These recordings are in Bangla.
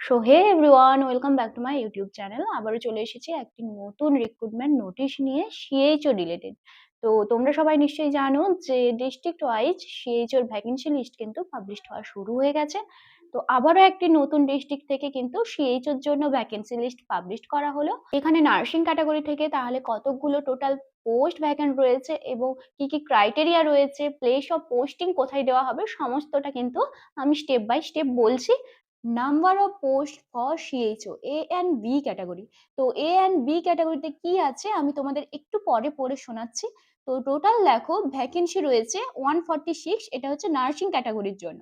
So hey everyone welcome back to my YouTube channel আবারও চলে এসেছি একটি নতুন রিক্রুটমেন্ট নোটিশ নিয়ে সিএইচও রিলেটেড তো তোমরা সবাই নিশ্চয়ই জানো যে ডিস্ট্রিক্ট ওয়াইজ সিএইচওর ভ্যাকেন্সি লিস্ট কিন্তু পাবলিশ হওয়া শুরু হয়ে গেছে। তো আবারও একটি নতুন ডিস্ট্রিক্ট থেকে কিন্তু সিএইচওর জন্য ভ্যাকেন্সি লিস্ট পাবলিশ করা হলো। এখানে নার্সিং ক্যাটাগরি থেকে তাহলে কতগুলো টোটাল পোস্ট ভ্যাকেন্ট রয়েছে এবং কি কি ক্রাইটেরিয়া রয়েছে প্লেস অফ পোস্টিং কোথায় দেওয়া হবে, সমস্তটা কিন্তু আমি স্টেপ বাই স্টেপ বলছি। Number of post for CHO A and B category তো এ অ্যান্ড বি ক্যাটাগরিতে কি আছে? আমি তোমাদের একটু পরে পড়ে শোনাচ্ছি। তো টোটাল দেখো ভ্যাকেন্সি রয়েছে ওয়ান ফর্টি সিক্স এটা হচ্ছে নার্সিং ক্যাটাগরির জন্য।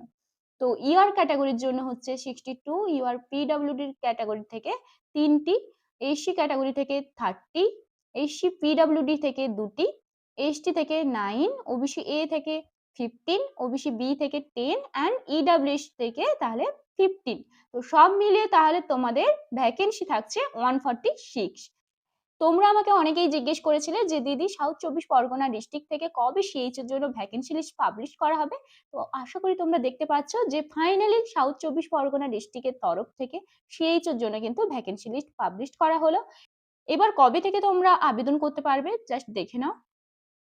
তো ইআর ক্যাটাগরির জন্য হচ্ছে সিক্সটি টু ইউআর পিডাব্লিউডির ক্যাটাগরি থেকে তিনটি এসসি ক্যাটাগরি থেকে থার্টি এসসি পিডাব্লিউডি থেকে দুটি এসটি থেকে নাইন ওবিসি এ থেকে ফিফটিন ওবিসি বি থেকে টেন অ্যান্ড ইডাব্লিউএস থেকে তাহলে ফিফটিন তো সব মিলিয়ে তাহলে তোমাদের ভ্যাকেন্সি থাকছে ওয়ান ফর্টি সিক্স তোমরা আমাকে অনেকেই জিজ্ঞেস করেছিলে যে, দিদি সাউথ চব্বিশ পরগনা ডিস্ট্রিক্ট থেকে কবে সিএইচ এর জন্য ভ্যাকেন্সি লিস্ট পাবলিশ করা হবে? তো আশা করি তোমরা দেখতে পাচ্ছ যে ফাইনালি সাউথ চব্বিশ পরগনা ডিস্ট্রিক্টের তরফ থেকে সিএইচ এর জন্য কিন্তু ভ্যাকেন্সি লিস্ট পাবলিশ করা হলো। এবার কবে থেকে তোমরা আবেদন করতে পারবে? জাস্ট দেখে নাও।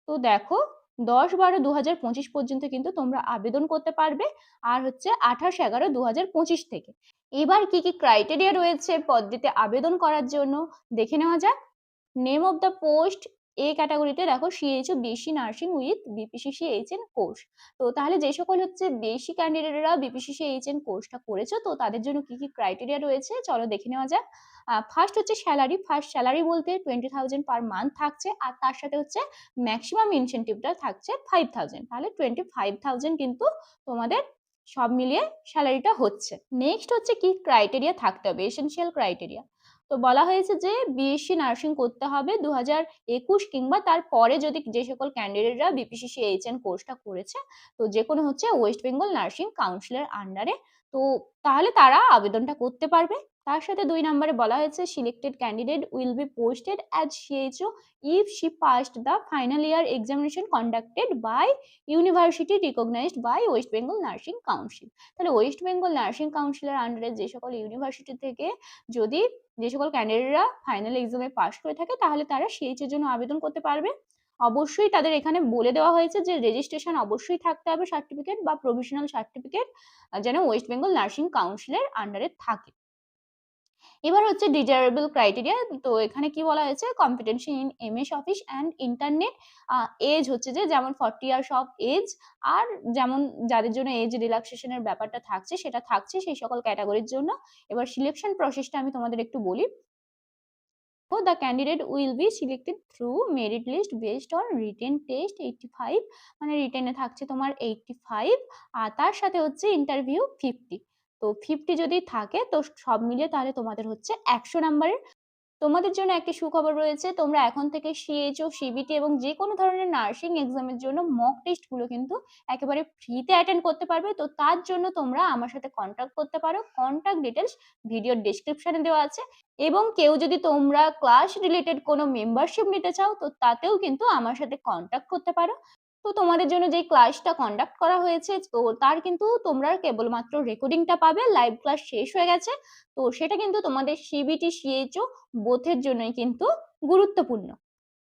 তো দেখো দশ বারো দু হাজার পঁচিশ পর্যন্ত কিন্তু তোমরা আবেদন করতে পারবে। আর হচ্ছে আঠাশ এগারো দু হাজার পঁচিশ থেকে। এবার কি কি ক্রাইটেরিয়া রয়েছে পদ্ধতিতে আবেদন করার জন্য? দেখে নেওয়া যাক। Name of the post A ক্যাটাগরিতে দেখো সিএইচও বেশি nursing with BPCC HN course তো তাহলে যে সকল হচ্ছে বেশি ক্যান্ডিডেটরা বিপিসিসি এইচএন কোর্সটা করেছ, তো তাদের জন্য কি কি ক্রাইটেরিয়া রয়েছে? চলো দেখে নেওয়া যাক। ফার্স্ট হচ্ছে স্যালারি ফার্স্ট স্যালারি বলতে টোয়েন্টি থাউজেন্ড পার মান্থ থাকছে, আর তার সাথে হচ্ছে ম্যাক্সিমাম ইনসেন্টিভটা থাকছে ফাইভ থাউজেন্ড তাহলে টোয়েন্টি ফাইভ থাউজেন্ড কিন্তু তোমাদের সব মিলিয়ে স্যালারিটা হচ্ছে। নেক্সট হচ্ছে কি ক্রাইটেরিয়া থাকতে হবে? এসেন্সিয়াল ক্রাইটেরিয়া তো বলা হয়েছে যে বিএসসি নার্সিং করতে হবে দু হাজার একুশ কিংবা তারপরে যদি যে সকল ক্যান্ডিডেটরা বিপিসিসি এইচএন কোর্সটা করেছে, তো যে কোনো হচ্ছে ওয়েস্ট বেঙ্গল নার্সিং কাউন্সিলের আন্ডারে তো তাহলে তারা আবেদনটা করতে পারবে। তার সাথে দুই নম্বরে বলা হয়েছে selected candidate will be posted as CHO if she passed the final year examination conducted by university recognised by West Bengal nursing council তাহলে ওয়েস্ট বেঙ্গল নার্সিং কাউন্সিলের আন্ডারে যে সকল ইউনিভার্সিটি থেকে যদি যে সকল ক্যান্ডিডেটরা ফাইনাল এক্সামে পাশ করে থাকে, তাহলে তারা সিএইচ এর জন্য আবেদন করতে পারবে। অবশ্যই তাদের এখানে বলে দেওয়া হয়েছে যে রেজিস্ট্রেশন অবশ্যই থাকতে হবে সার্টিফিকেট বা প্রভিশনাল সার্টিফিকেট যেন ওয়েস্ট বেঙ্গল নার্সিং কাউন্সিলের আন্ডারে থাকে। এবার হচ্ছে ডিজারেবল ক্রাইটেরিয়া তো এখানে কি বলা হয়েছে? Competency in MS office and internet age হচ্ছে যে যেমন ফর্টি ইয়ার্স অফ এজ আর যেমন যাদের জন্য এজ রিল্যাক্সেশনের ব্যাপারটা থাকছে, সেটা থাকছে সেই সকল ক্যাটাগরির জন্য। এবার সিলেকশন প্রসেসটা আমি তোমাদের একটু বলি। So, the candidate will be selected through merit list based on written test 85 মানে রিটেনে থাকছে তোমার 85 আর তার সাথে হচ্ছে ইন্টারভিউ 50 তো ফিফটি যদি থাকে, তো সব মিলিয়ে তাহলে তোমাদের হচ্ছে একশো নাম্বারের তোমাদের জন্য একটি সুখবর রয়েছে। তোমরা এখন থেকে সিএইচও সিবিটি এবং যে কোনো ধরনের নার্সিং এক্সামের জন্য মক টেস্টগুলো কিন্তু একেবারে ফ্রিতে অ্যাটেন্ড করতে পারবে। তো তার জন্য তোমরা আমার সাথে কন্ট্যাক্ট করতে পারো। কন্ট্যাক্ট ডিটেলস ভিডিওর ডিসক্রিপশনে দেওয়া আছে। এবং কেউ যদি তোমরা ক্লাস রিলেটেড কোনো মেম্বারশিপ নিতে চাও, তো তাতেও কিন্তু আমার সাথে কন্ট্যাক্ট করতে পারো। তো তোমাদের জন্য যে ক্লাসটা কন্ডাক্ট করা হয়েছে, তো তার কিন্তু তোমরা কেবলমাত্র রেকর্ডিংটা পাবে লাইভ ক্লাস শেষ হয়ে গেছে। তো সেটা কিন্তু তোমাদের সিবিটি সিএইচও বোথের জন্যই কিন্তু গুরুত্বপূর্ণ।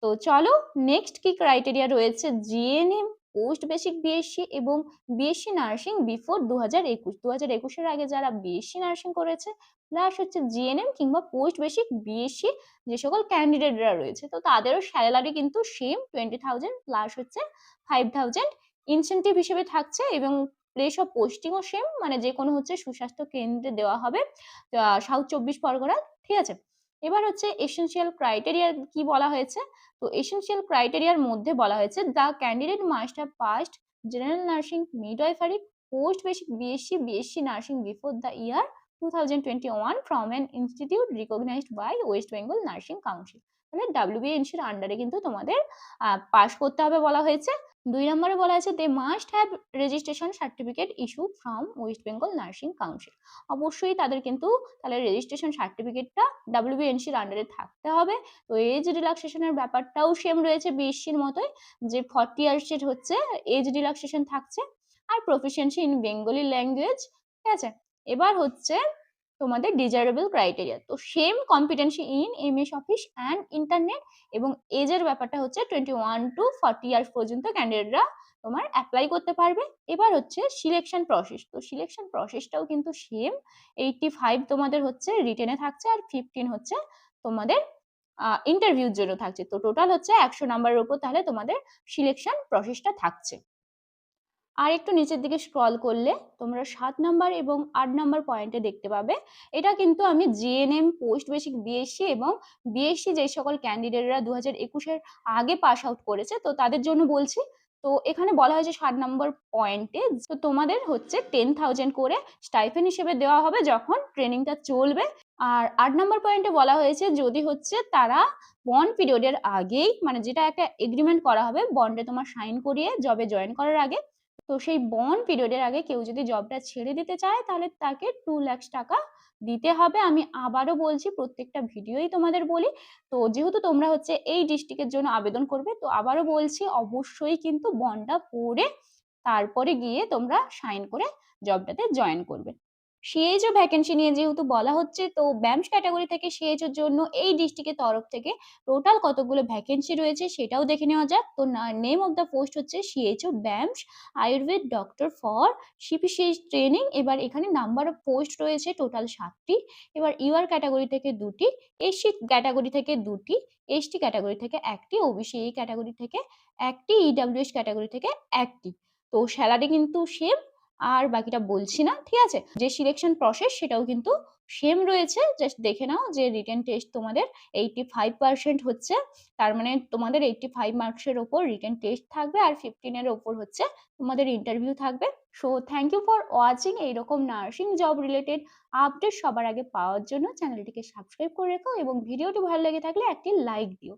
তো চলো নেক্সট কি ক্রাইটেরিয়া রয়েছে? জিএনএম পোস্ট বেসিক বিএসসি এবং বিএসসি নার্সিং বিফোর দু হাজার একুশ। দু হাজার একুশের আগে যারা বিএসসি নার্সিং করেছে, প্লাস হচ্ছে জিএনএম কিংবা পোস্ট বেসিক বিএসসি যে সকল ক্যান্ডিডেটরা রয়েছে, তো তাদেরও স্যালারি কিন্তু সেম টোয়েন্টি থাউজেন্ড প্লাস হচ্ছে ফাইভ থাউজেন্ড ইনসেন্টিভ হিসেবে থাকছে এবং প্লেস অফ পোস্টিংও সেম মানে যে কোনো হচ্ছে সুস্বাস্থ্য কেন্দ্রে দেওয়া হবে সাউথ চব্বিশ পরগনা, ঠিক আছে? এবার হচ্ছে এসেন্সিয়াল ক্রাইটেরিয়া কি বলা হয়েছে? তো এসেন্সিয়াল ক্রাইটেরিয়ার মধ্যে বলা হয়েছে the candidate must have passed general nursing midwifery post basic BSc BSc nursing before the year 2021 from an institute recognized by West Bengal nursing Council. তাহলে ডাব্লিউবিএনসির আন্ডারে কিন্তু তোমাদের পাস করতে হবে বলা হয়েছে। দুই নম্বরে বলা আছে they must have registration certificate issue from West Bengal nursing council অবশ্যই তাদের কিন্তু তাহলে রেজিস্ট্রেশন সার্টিফিকেটটা ডাব্লিউবিএনসির আন্ডারে থাকতে হবে। তো এজ রিল্যাক্সেশনের ব্যাপারটাও সেম রয়েছে বিএসসির মতোই, যে ফর্টি ইয়ার্সের হচ্ছে এজ রিল্যাক্সেশন থাকছে। আর প্রফিসিয়েন্সি ইন বেঙ্গলি ল্যাঙ্গুয়েজ ঠিক আছে? এবার হচ্ছে তোমাদের ডিজারেবল ক্রাইটেরিয়া তো same competency in MS office and internet এবং এজের ব্যাপারটা হচ্ছে twenty one to forty years পর্যন্ত ক্যান্ডিডেটরা তোমার অ্যাপ্লাই করতে পারবে। এবার হচ্ছে সিলেকশন প্রসেস তো সিলেকশন প্রসেসটাও কিন্তু সেম এইটটি ফাইভ তোমাদের হচ্ছে রিটেনে থাকছে আর ফিফটিন হচ্ছে তোমাদের ইন্টারভিউর জন্য থাকছে। তো টোটাল হচ্ছে একশো নাম্বারের উপর তাহলে তোমাদের সিলেকশন প্রসেসটা থাকছে। আর একটু নিচের দিকে স্ক্রল করলে তোমরা সাত নাম্বার এবং আট নাম্বার পয়েন্টে দেখতে পাবে। এটা কিন্তু আমি জিএনএম পোস্ট বেসিক বিএসসি এবং বিএসসি যে সকল ক্যান্ডিডেটরা দু হাজার একুশের আগে পাস আউট করেছে, তো তাদের জন্য বলছি, তো এখানে বলা হয়েছে ষাট নম্বর পয়েন্টে তো তোমাদের হচ্ছে টেন থাউজেন্ড করে স্টাইফেন হিসেবে দেওয়া হবে যখন ট্রেনিংটা চলবে। আর আট নম্বর পয়েন্টে বলা হয়েছে যদি হচ্ছে তারা বন্ড পিরিয়ডের আগেই মানে যেটা একটা এগ্রিমেন্ট করা হবে বন্ডে তোমার সাইন করিয়ে জবে জয়েন করার আগে তো সেই বন্ড পিরিয়ডের আগে কেউ যদি জবটা ছেড়ে দিতে চায়, তাহলে তাকে টু ল্যাক্স টাকা দিতে হবে। আমি আবারও বলছি, প্রত্যেকটা ভিডিওই তোমাদের বলি। তো যেহেতু তোমরা হচ্ছে এই ডিস্ট্রিক্টের জন্য আবেদন করবে, তো আবারও বলছি, অবশ্যই কিন্তু বনটা পড়ে তারপরে গিয়ে তোমরা সাইন করে জবটাতে জয়েন করবে। সিএইচও ভ্যাকেন্সি নিয়ে যেহেতু বলা হচ্ছে, তো ব্যামস ক্যাটাগরি থেকে সিএইচওর জন্য এই ডিস্ট্রিক্টের তরফ থেকে টোটাল কতগুলো ভ্যাকেন্সি রয়েছে সেটাও দেখে নেওয়া যাক। তো নেম অফ দ্য পোস্ট হচ্ছে CHO BAMS Ayurveda doctor for CPCH training এবার এখানে নাম্বার অফ পোস্ট রয়েছে টোটাল সাতটি। এবার ইউআর ক্যাটাগরি থেকে দুটি এসসি ক্যাটাগরি থেকে দুটি এসটি ক্যাটাগরি থেকে একটি ওবিসি এই ক্যাটাগরি থেকে একটি ইডাব্লিউএস ক্যাটাগরি থেকে একটি। তো স্যালারি কিন্তু সেম আর বাকিটা বলছি না, ঠিক আছে? যে সিলেকশন প্রসেস সেটাও কিন্তু সেম রয়েছে জাস্ট দেখে নাও যে রিটেন টেস্ট তোমাদের এইটি ফাইভ পার্সেন্ট হচ্ছে, তার মানে তোমাদের এইটটি ফাইভ মার্কসের ওপর রিটেন টেস্ট থাকবে আর ফিফটিনের ওপর হচ্ছে তোমাদের ইন্টারভিউ থাকবে। So thank you for watching এইরকম নার্সিং জব রিলেটেড আপডেট সবার আগে পাওয়ার জন্য চ্যানেলটিকে সাবস্ক্রাইব করে রেখো এবং ভিডিওটি ভালো লেগে থাকলে একটি লাইক দিও।